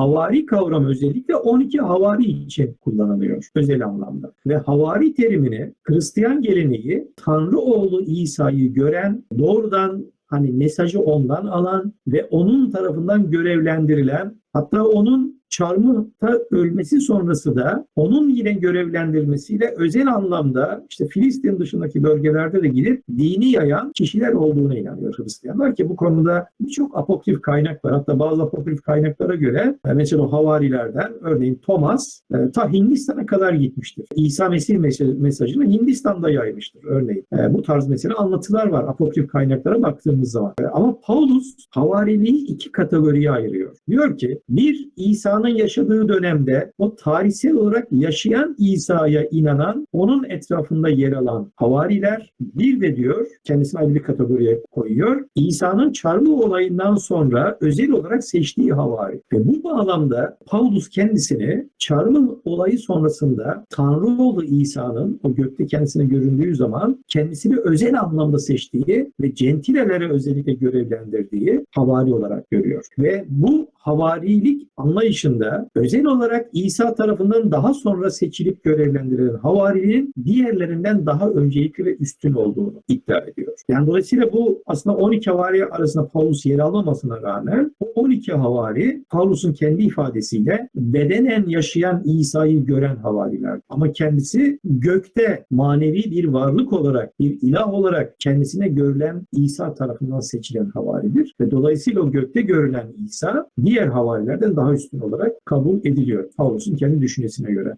havari kavramı özellikle 12 havari için kullanılıyor özel anlamda. Ve havari terimini Hristiyan geleneği Tanrı oğlu İsa'yı gören, doğrudan hani mesajı ondan alan ve onun tarafından görevlendirilen hatta onun çarmıhta ölmesi sonrası da onun yine görevlendirmesiyle özel anlamda işte Filistin dışındaki bölgelerde de gidip dini yayan kişiler olduğuna inanıyor Hristiyanlar ki bu konuda birçok apokrif kaynak var. Hatta bazı apokrif kaynaklara göre e, mesela havarilerden örneğin Thomas e, ta Hindistan'a kadar gitmiştir. İsa Mesih mes- mesajını Hindistan'da yaymıştır örneğin. E, bu tarz mesela anlatılar var apokrif kaynaklara baktığımız zaman. Ama Paulus havariliği iki kategoriye ayırıyor. Diyor ki bir İsa'nın yaşadığı dönemde o tarihsel olarak yaşayan İsa'ya inanan, onun etrafında yer alan havariler bir de diyor kendisini ayrı bir kategoriye koyuyor. İsa'nın çarmıh olayından sonra özel olarak seçtiği havari. Ve bu bağlamda Paulus kendisini çarmıh olayı sonrasında Tanrı oğlu İsa'nın o gökte kendisine göründüğü zaman kendisini özel anlamda seçtiği ve centilelere özellikle görevlendirdiği havari olarak görüyor. Ve bu havarilik anlayışında özel olarak İsa tarafından daha sonra seçilip görevlendirilen havarinin diğerlerinden daha öncelikli ve üstün olduğunu iddia ediyor. Yani dolayısıyla bu aslında 12 havari arasında Paulus yer almamasına rağmen bu 12 havari Paulus'un kendi ifadesiyle bedenen yaşayan İsa'yı gören havariler. Ama kendisi gökte manevi bir varlık olarak, bir ilah olarak kendisine görülen İsa tarafından seçilen havaridir. Ve dolayısıyla o gökte görülen İsa diğer havarilerden daha üstün olarak kabul ediliyor. Paulus'un kendi düşüncesine göre.